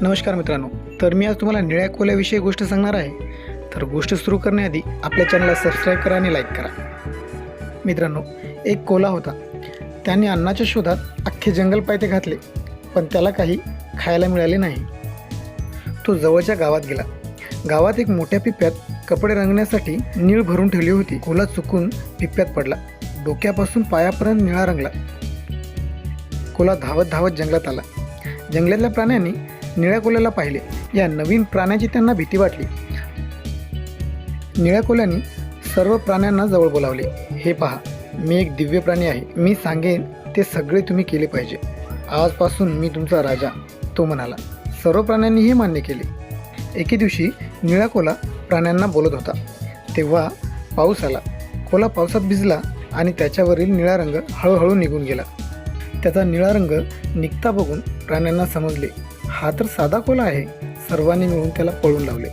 नमस्कार मित्रांनो तर मी आज तुम्हाला निळ्या कोल्याविषयी गोष्ट सांगणार आहे. तर गोष्ट सुरू करण्याआधी आपल्या चॅनलला सबस्क्राईब करा आणि लाईक करा. मित्रांनो एक कोला होता. त्याने अन्नाच्या शोधात अख्खे जंगल पायथे घातले पण त्याला काही खायला मिळाले नाही. तो जवळच्या गावात गेला. गावात एक मोठ्या पिप्यात कपडे रंगण्यासाठी नीळ भरून ठेवली होती. कोला चुकून पिप्यात पडला. डोक्यापासून पायापर्यंत निळा रंगला. कोला धावत धावत जंगलात आला. जंगलातल्या प्राण्यांनी निळ्या कोल्याला पाहिले. या नवीन प्राण्याची त्यांना भीती वाटली. निळ्या कोल्याने सर्व प्राण्यांना जवळ बोलावले. हे पहा मी एक दिव्य प्राणी आहे. मी सांगेन ते सगळे तुम्ही केले पाहिजे. आजपासून मी तुमचा राजा तो म्हणाला. सर्व प्राण्यांनी हे मान्य केले. एके दिवशी निळा कोला प्राण्यांना बोलत होता. तेव्हा पाऊस आला. कोला पावसात भिजला आणि त्याच्यावरील निळा रंग हळूहळू निघून गेला. त्याचा निळा रंग निघता बघून प्राण्यांना समजले हा तर साधा कोला आहे. सर्वांनी मिळून त्याला पळून लावले.